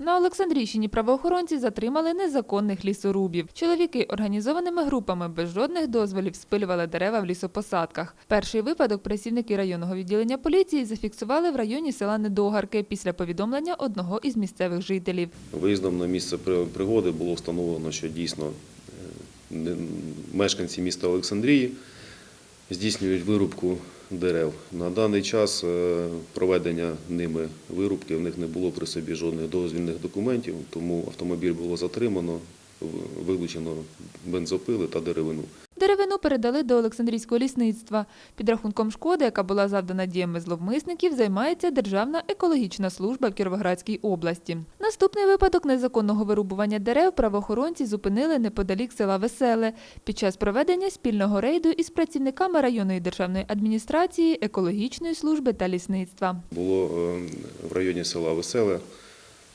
На Олександрійщині правоохоронці затримали незаконних лісорубів. Чоловіки організованими групами без жодних дозволів спилювали дерева в лісопосадках. Перший випадок працівники районного відділення поліції зафіксували в районі села Недогарки після повідомлення одного із місцевих жителів. Виїздом на місце пригоди було встановлено, що дійсно е, мешканці міста Олександрії здійснюють вирубку дерев. На даний час е, проведення ними вирубки в них не було при собі жодних дозвільних документів, тому автомобіль було затримано, вилучено бензопили та деревину. Деревину передали до Олександрійського лісництва. Підрахунком шкоди, яка була завдана діями зловмисників, займається Державна екологічна служба в Кіровоградській області. Наступний випадок незаконного вирубування дерев правоохоронці зупинили неподалік села Веселе під час проведення спільного рейду із працівниками районної державної адміністрації, екологічної служби та лісництва. Було е, в районі села Веселе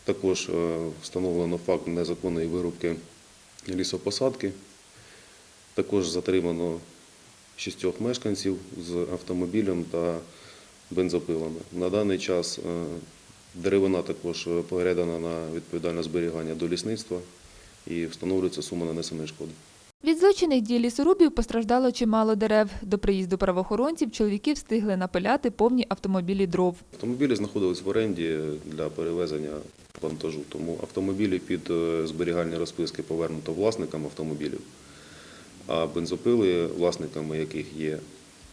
також е, встановлено факт незаконної вирубки лісопосадки. Також затримано шістьох мешканців з автомобілем та бензопилами. На даний час е, деревина також передана на відповідальне зберігання до лісництва і встановлюється сума нанесеної шкоди. Від злочинних дій лісорубів постраждало чимало дерев. До приїзду правоохоронців чоловіки встигли напиляти повні автомобілі дров. Автомобілі знаходились в оренді для перевезення вантажу, тому автомобілі під е, зберігальні розписки повернуто власникам автомобілів, а бензопили, власниками яких є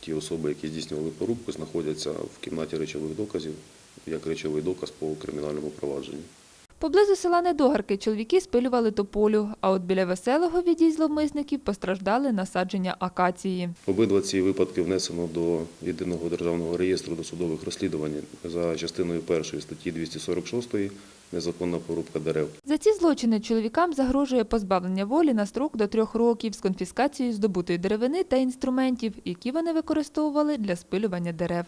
ті особи, які здійснювали порубку, знаходяться в кімнаті речових доказів як речовий доказ по кримінальному провадженню. Поблизу села Недогарки чоловіки спилювали тополю, а от біля веселого від дій зловмисників постраждали насадження акації. Обидва ці випадки внесено до єдиного державного реєстру досудових розслідувань за частиною першої статті 246 незаконна порубка дерев. За ці злочини чоловікам загрожує позбавлення волі на строк до трьох років з конфіскацією здобутої деревини та інструментів, які вони використовували для спилювання дерев.